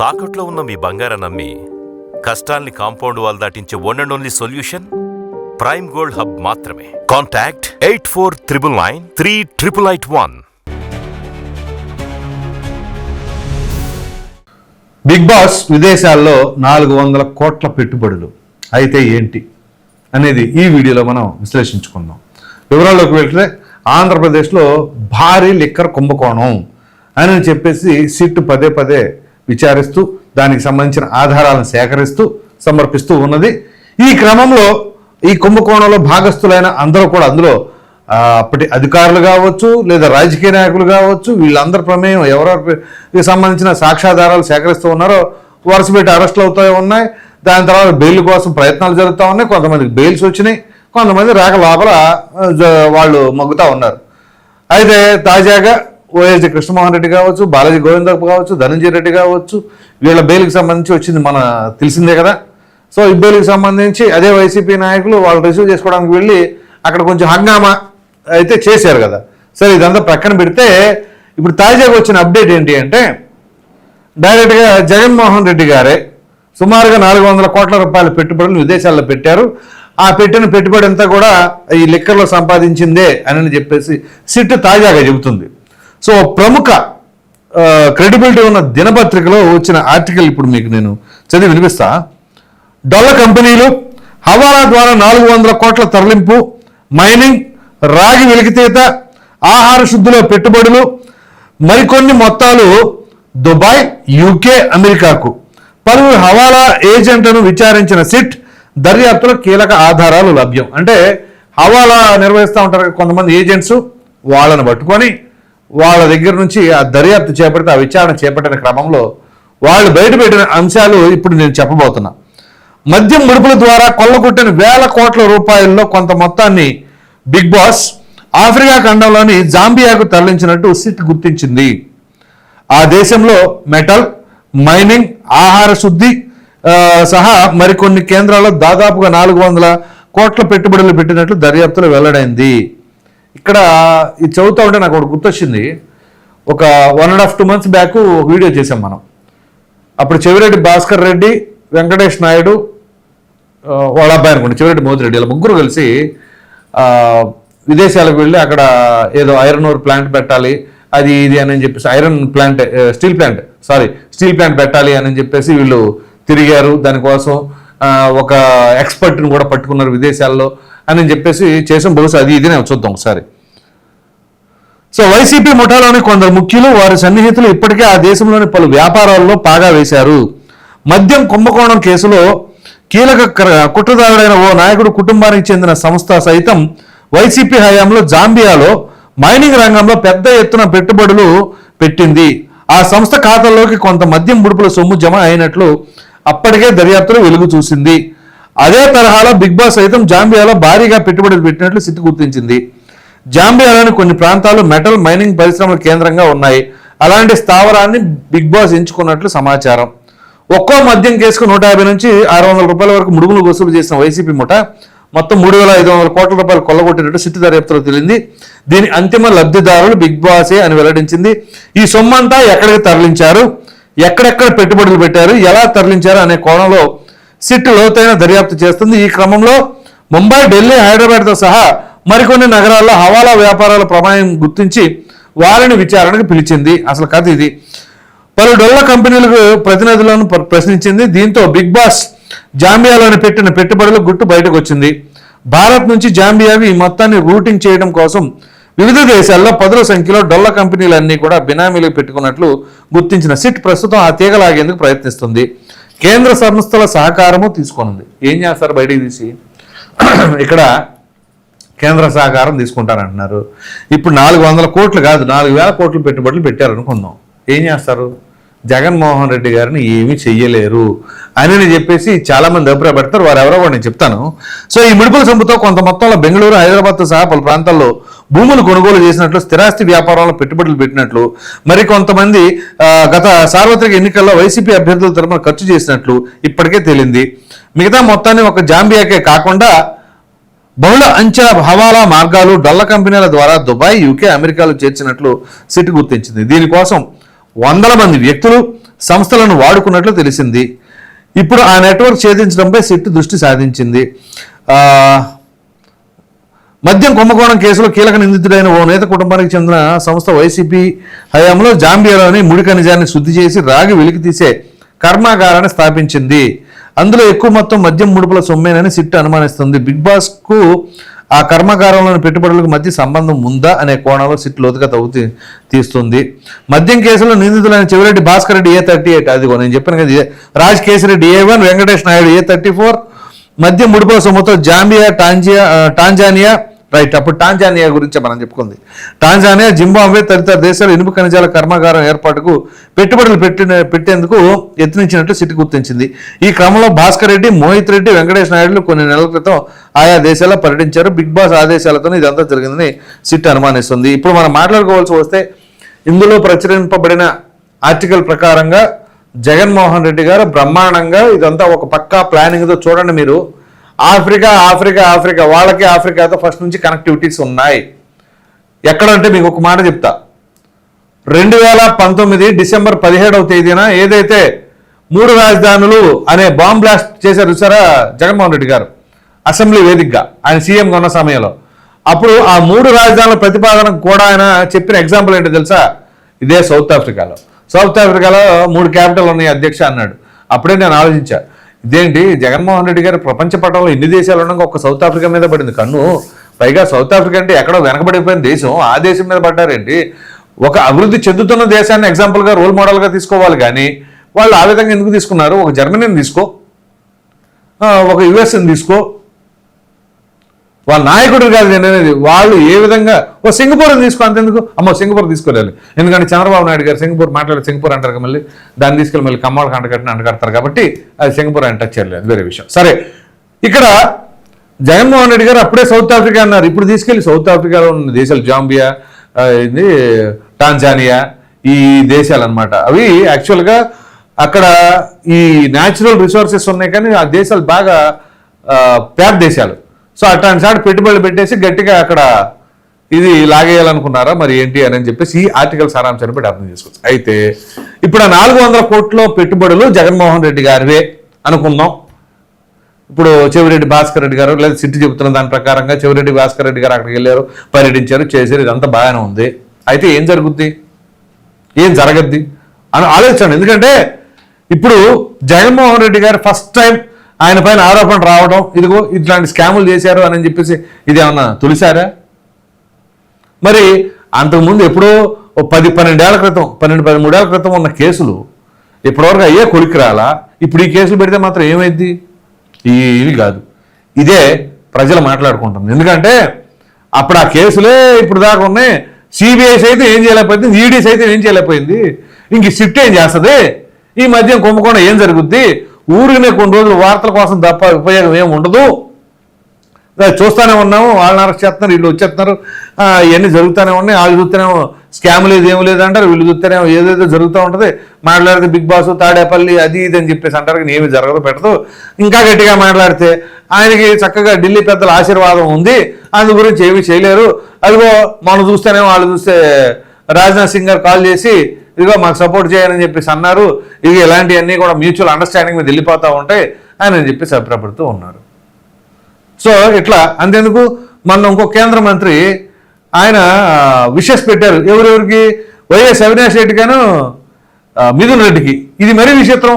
తాకట్లో ఉన్న మీ బంగారం నమ్మి కష్టాల్ని compound wall దాటించే one and only solution Prime Gold Hub మాత్రమే. Contact eight four triple nine three triple eight one Bigg Boss విదేశాల్లో నాలుగు వందల కోట్ల పెట్టుబడులు. అయితే ఏంటి అనేది ఈ వీడియోలో మనం విశ్లేషించుకుందాం. వివరాల్లోకి వెళ్తే ఆంధ్రప్రదేశ్లో భారీ లిక్కర్ కుంభకోణం అని చెప్పేసి సిట్ పదే పదే విచారిస్తూ దానికి సంబంధించిన ఆధారాలను సేకరిస్తూ సమర్పిస్తూ ఉన్నది. ఈ క్రమంలో ఈ కుంభకోణంలో భాగస్థులైన అందరూ కూడా అందులో అప్పటి అధికారులు కావచ్చు లేదా రాజకీయ నాయకులు కావచ్చు వీళ్ళందరి ప్రమేయం ఎవరెవరికి సంబంధించిన సాక్ష్యాధారాలు సేకరిస్తూ ఉన్నారో వరుస పెట్టి అరెస్టులు అవుతూ ఉన్నాయి. దాని తర్వాత బెయిల్ కోసం ప్రయత్నాలు జరుగుతూ ఉన్నాయి. కొంతమందికి బెయిల్స్ వచ్చినాయి. కొంతమంది రాక లోపల వాళ్ళు మగ్గుతూ ఉన్నారు. అయితే తాజాగా ఓఎస్డి కృష్ణమోహన్ రెడ్డి కావచ్చు బాలాజీ గోవింద కావచ్చు ధనంజయ రెడ్డి కావచ్చు వీళ్ళ బెయిల్కి సంబంధించి వచ్చింది మన తెలిసిందే కదా. సో ఈ బెయిల్కి సంబంధించి అదే వైసీపీ నాయకులు వాళ్ళు రిసీవ్ చేసుకోవడానికి వెళ్ళి అక్కడ కొంచెం హంగామా అయితే చేశారు కదా. సరే ఇదంతా ప్రక్కన పెడితే ఇప్పుడు తాజాగా వచ్చిన అప్డేట్ ఏంటి అంటే డైరెక్ట్గా జగన్మోహన్ రెడ్డి గారే సుమారుగా నాలుగు వందల కోట్ల రూపాయల పెట్టుబడులు విదేశాల్లో పెట్టారు. ఆ పెట్టిన పెట్టుబడి అంతా కూడా ఈ లిక్కర్లో సంపాదించిందే అని చెప్పేసి సిట్ తాజాగా చెబుతుంది. సో ప్రముఖ క్రెడిబిలిటీ ఉన్న దినపత్రికలో వచ్చిన ఆర్టికల్ ఇప్పుడు మీకు నేను చదివి వినిపిస్తా. డొల్ల కంపెనీలు హవాలా ద్వారా నాలుగు వందల కోట్ల తరలింపు మైనింగ్ రాగి వెలికితీత ఆహార శుద్ధిలో పెట్టుబడులు మరికొన్ని మొత్తాలు దుబాయ్ యూకే అమెరికాకు. పలువురు హవాలా ఏజెంట్లను విచారించిన సిట్ దర్యాప్తులో కీలక ఆధారాలు లభ్యం. అంటే హవాలా నిర్వహిస్తూ ఉంటారు కొంతమంది ఏజెంట్స్ వాళ్ళను పట్టుకొని వాళ్ళ దగ్గర నుంచి ఆ దర్యాప్తు చేపడితే ఆ విచారణ చేపట్టిన క్రమంలో వాళ్ళు బయటపెట్టిన అంశాలు ఇప్పుడు నేను చెప్పబోతున్నా. మద్యం ముడుపుల ద్వారా కొల్లగొట్టిన వేల కోట్ల రూపాయల్లో కొంత మొత్తాన్ని బిగ్ బాస్ ఆఫ్రికా ఖండంలోని జాంబియాకు తరలించినట్టు సిట్ గుర్తించింది. ఆ దేశంలో మెటల్ మైనింగ్ ఆహార శుద్ధి సహా మరికొన్ని కేంద్రాల్లో దాదాపుగా నాలుగు వందల కోట్ల పెట్టుబడులు పెట్టినట్లు దర్యాప్తులో వెల్లడైంది. ఇక్కడ ఇది చదువుతూ ఉంటే నాకు ఒకటి గుర్తొచ్చింది. ఒక one and half two months back ఒక వీడియో చేసాం మనం. అప్పుడు చెవిరెడ్డి భాస్కర్ రెడ్డి వెంకటేష్ నాయుడు వాళ్ళ అబ్బాయి అనుకోండి చెవిరెడ్డి మోదీ రెడ్డి ఇలా ముగ్గురు కలిసి విదేశాలకు వెళ్ళి అక్కడ ఏదో ఐరన్ ఓర్ ప్లాంట్ పెట్టాలి అది ఇది అని చెప్పేసి iron plant steel plant sorry steel plant పెట్టాలి అని చెప్పేసి వీళ్ళు తిరిగారు. దానికోసం ఒక ఎక్స్పర్ట్ని కూడా పట్టుకున్నారు విదేశాల్లో అని చెప్పేసి చేసాం. బహుశా అది ఇది నేను చూద్దాం ఒకసారి. సో వైసీపీ ముఠాలోని కొందరు ముఖ్యులు వారి సన్నిహితులు ఇప్పటికే ఆ దేశంలోని పలు వ్యాపారాల్లో పాగా వేశారు. మద్యం కుంభకోణం కేసులో కీలక కుట్రదారుడైన ఓ నాయకుడు కుటుంబానికి చెందిన సంస్థ సైతం వైసీపీ హయాంలో జాంబియాలో మైనింగ్ రంగంలో పెద్ద ఎత్తున పెట్టుబడులు పెట్టింది. ఆ సంస్థ ఖాతాల్లోకి కొంత మద్యం ముడుపుల సొమ్ము జమ అయినట్లు అప్పటికే దర్యాప్తులో వెలుగు చూసింది. అదే తరహాలో బిగ్ బాస్ సైతం జాంబియాలో భారీగా పెట్టుబడులు పెట్టినట్లు సిద్ధి గుర్తించింది. జాంబియాలోని కొన్ని ప్రాంతాలు మెటల్ మైనింగ్ పరిశ్రమల కేంద్రంగా ఉన్నాయి. అలాంటి స్థావరాన్ని బిగ్ బాస్ ఎంచుకున్నట్లు సమాచారం. ఒక్కో మద్యం కేసుకు నూట యాభై నుంచి ఆరు వందల రూపాయల వరకు ముడుగులు వసూలు చేసిన వైసీపీ ముఠ మొత్తం మూడు వేల ఐదు వందల కోట్ల రూపాయలు కొల్లగొట్టినట్టు సిట్టు దర్యాప్తులో తెలింది. దీని అంతిమ లబ్ధిదారులు బిగ్ బాసే అని వెల్లడించింది. ఈ సొమ్మంతా ఎక్కడికి తరలించారు? ఎక్కడెక్కడ పెట్టుబడులు పెట్టారు? ఎలా తరలించారు అనే కోణంలో సిట్ లోతైన దర్యాప్తు చేస్తుంది. ఈ క్రమంలో ముంబై ఢిల్లీ హైదరాబాద్తో సహా మరికొన్ని నగరాల్లో హవాలా వ్యాపారాల ప్రమాణం గుర్తించి వారిని విచారణకు పిలిచింది. అసలు కథ ఇది. పలు డొల్ల కంపెనీలకు ప్రతినిధులను ప్ర- ప్రశ్నించింది. దీంతో బిగ్ బాస్ జాంబియాలోని పెట్టిన పెట్టుబడుల గుట్టు బయటకు వచ్చింది భారత్ నుంచి జాంబియావి ఈ మొత్తాన్ని రూటింగ్ చేయడం కోసం వివిధ దేశాల్లో పదుల సంఖ్యలో డొల్ల కంపెనీలన్నీ కూడా బినామీలు పెట్టుకున్నట్లు గుర్తించిన సిట్ ప్రస్తుతం ఆ తీగలాగేందుకు ప్రయత్నిస్తుంది. కేంద్ర సంస్థల సహకారము తీసుకోనుంది. ఏం చేస్తారు బయటికి తీసి? ఇక్కడ కేంద్ర సహకారం తీసుకుంటానంటున్నారు. ఇప్పుడు నాలుగు వందల కోట్లు కాదు నాలుగు వేల కోట్లు పెట్టుబడులు పెట్టారు అనుకుందాం ఏం చేస్తారు? జగన్మోహన్ రెడ్డి గారిని ఏమీ చెయ్యలేరు అని చెప్పేసి చాలామంది అభిప్రాయపడతారు వారు ఎవరో కూడా నేను చెప్తాను. సో ఈ మిడుపుల సొమ్ముతో కొంత మొత్తంలో బెంగళూరు హైదరాబాద్తో సహా పలు ప్రాంతాల్లో భూములు కొనుగోలు చేసినట్లు స్థిరాస్తి వ్యాపారంలో పెట్టుబడులు పెట్టినట్లు మరి కొంతమంది గత సార్వత్రిక ఎన్నికల్లో వైసీపీ అభ్యర్థుల తరఫున ఖర్చు చేసినట్లు ఇప్పటికే తేలింది. మిగతా మొత్తాన్ని ఒక జాంబియాకే కాకుండా బహుళ అంచెల హవాలా మార్గాలు డొల్ల కంపెనీల ద్వారా దుబాయ్ యూకే అమెరికాలో చేర్చినట్లు సిట్ గుర్తించింది. దీనికోసం వందల మంది వ్యక్తులు సంస్థలను వాడుకున్నట్లు తెలిసింది. ఇప్పుడు ఆ నెట్వర్క్ ఛేదించడంపై సిట్ దృష్టి సాధించింది. మద్యం కుంభకోణం కేసులో కీలక నిందితుడైన ఓ నేత కుటుంబానికి చెందిన సంస్థ వైసీపీ హయాంలో జాంబియాలోని ముడి ఖనిజాన్ని శుద్ధి చేసి రాగి వెలికి తీసే కర్మాగారాన్ని స్థాపించింది. అందులో ఎక్కువ మొత్తం మద్యం ముడుపుల సొమ్మేనని సిట్ అనుమానిస్తుంది. బిగ్ బాస్కు ఆ కర్మాగారంలోని పెట్టుబడులకు మధ్య సంబంధం ఉందా అనే కోణంలో సిట్ లోతుగా తవ్వు తీస్తుంది. మద్యం కేసులో నిందితులైన Chevireddy Bhaskar Reddy A thirty eight అదిగో నేను చెప్పాను కదా Raj Kesireddy A one Venkatesh Naidu A thirty four మద్యం ముడిపో సొమ్ముతో జాంబియా టాంజియా టాంజానియా రైట్ అప్పుడు టాంజానియా గురించి మనం చెప్పుకుంది. టాంజానియా జింబాబ్వే తదితర దేశాలు ఇనుప ఖనిజాల కర్మాగారం ఏర్పాటుకు పెట్టుబడులు పెట్టిన పెట్టేందుకు యత్నించినట్టు సిటీ గుర్తించింది. ఈ క్రమంలో భాస్కర్ రెడ్డి మోహిత్ రెడ్డి వెంకటేష్ నాయుడులు కొన్ని నెలల క్రితం ఆయా దేశాల్లో పర్యటించారు. బిగ్ బాస్ ఆదేశాలతో ఇదంతా జరిగిందని సిట్ అనుమానిస్తుంది. ఇప్పుడు మనం మాట్లాడుకోవాల్సి వస్తే ఇందులో ప్రచురింపబడిన ఆర్టికల్ ప్రకారంగా జగన్మోహన్ రెడ్డి గారు బ్రహ్మాండంగా ఇదంతా ఒక పక్కా ప్లానింగ్తో చూడండి మీరు. Africa Africa Africa. వాళ్ళకి ఆఫ్రికాతో ఫస్ట్ నుంచి కనెక్టివిటీస్ ఉన్నాయి. ఎక్కడంటే మీకు ఒక మాట చెప్తా. రెండు వేల పంతొమ్మిది డిసెంబర్ పదిహేడవ తేదీన ఏదైతే మూడు రాజధానులు అనే బాంబ్ బ్లాస్ట్ చేశారు చూసారా? జగన్మోహన్ రెడ్డి గారు. అసెంబ్లీ వేదికగా. ఆయన సీఎంగా ఉన్న సమయంలో. అప్పుడు ఆ మూడు రాజధానుల ప్రతిపాదన కూడా ఆయన చెప్పిన ఎగ్జాంపుల్ ఏంటో తెలుసా? ఇదే సౌత్ ఆఫ్రికాలో. సౌత్ ఆఫ్రికాలో మూడు క్యాపిటల్ ఉన్నాయి అధ్యక్ష అన్నాడు. అప్పుడే నేను ఆలోచించా. ఇదేంటి? జగన్మోహన్ రెడ్డి గారు ప్రపంచ పటంలో ఎన్ని దేశాలు ఉండగా ఒక సౌత్ ఆఫ్రికా మీద పడింది కన్ను. పైగా సౌత్ ఆఫ్రికా అంటే ఎక్కడో వెనకబడిపోయిన దేశం. ఆ దేశం మీద పడ్డారేంటి? ఒక అభివృద్ధి చెందుతున్న దేశాన్ని ఎగ్జాంపుల్గా రోల్ మోడల్గా తీసుకోవాలి కానీ వాళ్ళు ఆ విధంగా ఎందుకు తీసుకున్నారు? ఒక జర్మనీని తీసుకో. ఒక యుఎస్ని తీసుకో. వాళ్ళ నాయకుడు కాదు నేను అనేది. వాళ్ళు ఏ విధంగా ఓ సింగపూర్ తీసుకో అంతెందుకు? అమ్మో సింగపూర్ తీసుకోలేదు ఎందుకంటే చంద్రబాబు నాయుడు గారు సింగపూర్ మాట్లాడే సింగపూర్ అంటారు మళ్ళీ. దాన్ని తీసుకెళ్ళి మళ్ళీ కమ్మాళ్ళకి అంటకట్టిన అంటకడతారు కాబట్టి అది సింగపూర్ అని టచ్ చేయలేదు. వేరే విషయం. సరే ఇక్కడ జగన్మోహన్ రెడ్డి గారు అప్పుడే సౌత్ ఆఫ్రికా అన్నారు. ఇప్పుడు తీసుకెళ్ళి సౌత్ ఆఫ్రికాలో ఉన్న దేశాలు జాంబియా ఇది టాంజానియా ఈ దేశాలు అనమాట అవి యాక్చువల్గా అక్కడ ఈ న్యాచురల్ రిసోర్సెస్ ఉన్నాయి కానీ ఆ దేశాలు బాగా పేద దేశాలు. సో అట్లాంటి సార్ పెట్టుబడులు పెట్టేసి గట్టిగా అక్కడ ఇది లాగేయాలనుకున్నారా? మరి ఏంటి అని చెప్పేసి ఈ ఆర్టికల్ సారాంశాన్ని బట్టి అర్థం చేసుకోవచ్చు. అయితే ఇప్పుడు ఆ నాలుగు వందల కోట్ల పెట్టుబడులు జగన్మోహన్ రెడ్డి గారివే అనుకుందాం. ఇప్పుడు చెవిరెడ్డి భాస్కర్ రెడ్డి గారు లేదా సిట్టి చెబుతున్న దాని ప్రకారంగా చెవిరెడ్డి భాస్కర్ రెడ్డి గారు అక్కడికి వెళ్ళారు పర్యటించారు చేశారు ఇదంతా బాగానే ఉంది. అయితే ఏం జరుగుద్ది? ఏం జరగద్ది? అని ఆలోచించండి. ఎందుకంటే ఇప్పుడు జగన్మోహన్ రెడ్డి గారు ఫస్ట్ టైం ఆయన పైన ఆరోపణ రావడం ఇదిగో ఇట్లాంటి స్కాములు చేశారు అని చెప్పేసి ఇది ఏమన్నా తొలిసారా? మరి అంతకుముందు ఎప్పుడో ఓ పది పన్నెండేళ్ళ క్రితం పన్నెండు పదమూడేళ్ళ క్రితం ఉన్న కేసులు ఇప్పటివరకు అయ్యే కొలికి రాలా? ఇప్పుడు ఈ కేసులు పెడితే మాత్రం ఏమైంది ఇవి కాదు. ఇదే ప్రజలు మాట్లాడుకుంటుంది ఎందుకంటే అప్పుడు ఆ కేసులే ఇప్పుడు దాకా ఉన్నాయి. సిబిఐస్ అయితే ఏం చేయలేకపోయింది? ఈడీస్ అయితే ఏం చేయలేకపోయింది? ఇంక సిట్ ఏం చేస్తుంది? ఈ మధ్య కుంభకోణం ఏం జరుగుద్ది? ఊరికనే కొన్ని రోజులు వార్తల కోసం తప్ప ఉపయోగం ఏమి ఉండదు. చూస్తూనే చూస్తానే ఉన్నాము వాళ్ళని అరెస్ట్ చేస్తున్నారు వీళ్ళు వచ్చేస్తున్నారు. ఇవన్నీ జరుగుతూనే ఉన్నాయి. వాళ్ళు చూస్తేనేమో స్కామ్ లేదు ఏం లేదు అంటారు. వీళ్ళు చూస్తేనేమో ఏదేదో జరుగుతూ ఉంటుంది. మాట్లాడితే బిగ్ బాస్ తాడేపల్లి అది ఇది అని చెప్పేసి అంటారు. కానీ ఏమి జరగదు పెట్టదు. ఇంకా గట్టిగా మాట్లాడితే ఆయనకి చక్కగా ఢిల్లీ పెద్దల ఆశీర్వాదం ఉంది. అందు గురించి ఏమీ చేయలేరు. అదిగో మనం చూస్తేనేమో వాళ్ళు చూస్తే రాజ్నాథ్ సింగ్ గారు కాల్ చేసి ఇదిగో మాకు సపోర్ట్ చేయాలని చెప్పేసి అన్నారు. ఇది ఇలాంటివన్నీ కూడా మ్యూచువల్ అండర్స్టాండింగ్ మీద వెళ్ళిపోతూ ఉంటాయి అని చెప్పేసి అభిప్రాయపడుతూ ఉన్నారు. సో ఇట్లా అంతేందుకు? మొన్న ఇంకో కేంద్ర మంత్రి ఆయన విషెస్ పెట్టారు. ఎవరెవరికి? వైఎస్ అవినాష్ రెడ్డి గాను మిథున్ రెడ్డికి. ఇది మరీ విచిత్రం.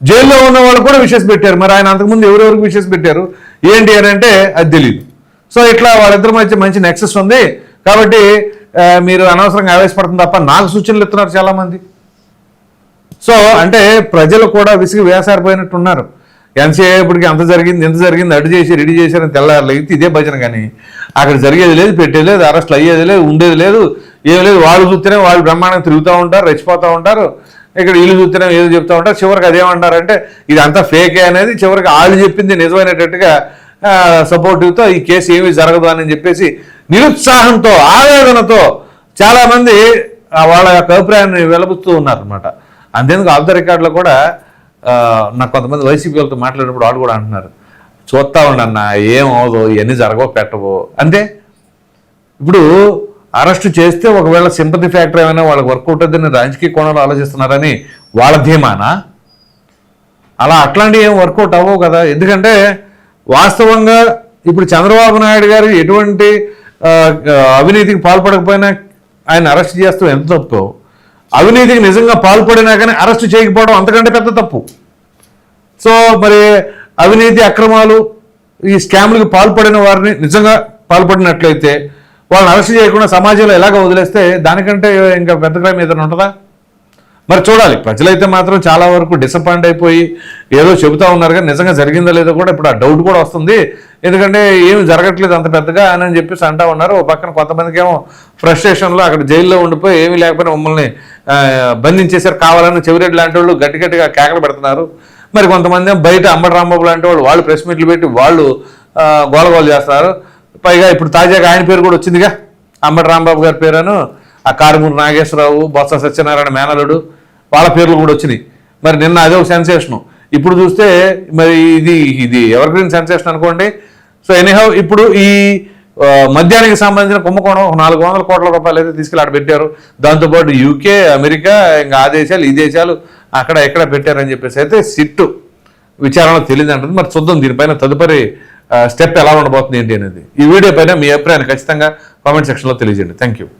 జైల్లో ఉన్న వాళ్ళు కూడా విషెస్ పెట్టారు. మరి ఆయన అంతకుముందు ఎవరెవరికి విషెస్ పెట్టారు? ఏంటి అని అంటే అది తెలియదు సో ఇట్లా వాళ్ళిద్దరి మధ్య మంచి నెక్సెస్ ఉంది. కాబట్టి మీరు అనవసరంగా ఆవేశపడుతుంది తప్ప నాకు సూచనలు ఇస్తున్నారు చాలామంది. సో అంటే ప్రజలు కూడా విసిగి వేసారిపోయినట్టు ఉన్నారు ఇప్పటికి అంత జరిగింది ఎంత జరిగింది అడ్డు చేసి రెడీ చేశారని తెల్లారు ఇదే భజన కానీ. అక్కడ జరిగేది లేదు పెట్టేది లేదు అరెస్ట్లు అయ్యేది లేదు ఉండేది లేదు ఏం లేదు వాళ్ళు చూస్తేనే వాళ్ళు బ్రహ్మాండంగా తిరుగుతూ ఉంటారు రెచ్చిపోతూ ఉంటారు. ఇక్కడ వీళ్ళు చూస్తేనే ఏదో చెప్తూ ఉంటారు. చివరికి అదేమంటారంటే ఇది అంతా ఫేకే అనేది చివరికి వాళ్ళు చెప్పింది నిజమైనట్టుగా సపోర్టివ్తో ఈ కేసు ఏమీ జరగదు అని చెప్పేసి నిరుత్సాహంతో ఆవేదనతో చాలామంది వాళ్ళ యొక్క అభిప్రాయాన్ని వెలబుస్తూ ఉన్నారనమాట అంతేందుకు ఆఫ్ ద రికార్డులో కూడా నాకు కొంతమంది వైసీపీ వాళ్ళతో మాట్లాడినప్పుడు వాళ్ళు కూడా అంటున్నారు. చూస్తా ఉండన్న ఏం అవదు ఇవన్నీ జరగవు పెట్టవో. అంతే ఇప్పుడు అరెస్ట్ చేస్తే ఒకవేళ సింపతి ఫ్యాక్టర్ ఏమైనా వాళ్ళకి వర్కౌట్ అవుతుందని రాజకీయ కోణంలో ఆలోచిస్తున్నారని వాళ్ళ ధీమానా? అలా అట్లాంటివి ఏం వర్కౌట్ అవ్వవు కదా. ఎందుకంటే వాస్తవంగా ఇప్పుడు చంద్రబాబు నాయుడు గారు ఎటువంటి అవినీతికి పాల్పడకపోయినా ఆయన అరెస్ట్ చేస్తూ ఎంత తప్పు? అవినీతికి నిజంగా పాల్పడినా కానీ అరెస్ట్ చేయకపోవడం అంతకంటే పెద్ద తప్పు. సో మరి అవినీతి అక్రమాలు ఈ స్కామ్లకు పాల్పడిన వారిని నిజంగా పాల్పడినట్లయితే వాళ్ళని అరెస్ట్ చేయకుండా సమాజంలో ఎలాగ వదిలేస్తే దానికంటే ఇంకా పెద్ద క్రైమ్ ఏదైనా ఉంటుందా? మరి చూడాలి. ప్రజలైతే మాత్రం చాలా వరకు డిసప్పాయింట్ అయిపోయి ఏదో చెబుతా ఉన్నారు కానీ నిజంగా జరిగిందో లేదో కూడా ఇప్పుడు ఆ డౌట్ కూడా వస్తుంది. ఎందుకంటే ఏమి జరగట్లేదు అంత పెద్దగా అని చెప్పేసి అంటా ఉన్నారు. ఓ పక్కన కొంతమందికి ఏమో ఫ్రస్ట్రేషన్లో అక్కడ జైల్లో ఉండిపోయి ఏమీ లేకపోయినా మమ్మల్ని ఆ, బంధించేశారు. కావాలని చెవిరెడ్డి లాంటి వాళ్ళు గట్టి గట్టిగా కేకలు పెడుతున్నారు. మరి కొంతమంది బయట అంబటి రాంబాబు లాంటి వాళ్ళు వాళ్ళు ప్రెస్ మీట్లు పెట్టి వాళ్ళు గోలగోలు చేస్తున్నారు. పైగా ఇప్పుడు తాజాగా ఆయన పేరు కూడా వచ్చిందిగా. అంబటి రాంబాబు గారి పేరును ఆ కారుమూరు నాగేశ్వరరావు బొత్స సత్యనారాయణ మేనలుడు వాళ్ళ పేర్లు కూడా వచ్చినాయి. మరి నిన్న అదే ఒక సెన్సేషను ఇప్పుడు చూస్తే మరి ఇది ఇది ఎవర్ గ్రీన్ సెన్సేషన్ అనుకోండి. సో ఎనీహౌ ఇప్పుడు ఈ మద్యానికి సంబంధించిన కుంభకోణం నాలుగు వందల కోట్ల రూపాయలు అయితే తీసుకెళ్ళి ఆడ పెట్టారు. దాంతోపాటు యూకే అమెరికా ఇంకా ఆ దేశాలు ఈ దేశాలు అక్కడ ఎక్కడ పెట్టారని చెప్పేసి అయితే సిట్టు విచారణ తెలియదు అంటుంది మరి చూద్దాం దీనిపైన తదుపరి స్టెప్ ఎలా ఉండబోతుంది ఏంటి అనేది. ఈ వీడియో పైన మీ అభిప్రాయాన్ని ఖచ్చితంగా కామెంట్ సెక్షన్లో తెలియజేయండి. Thank you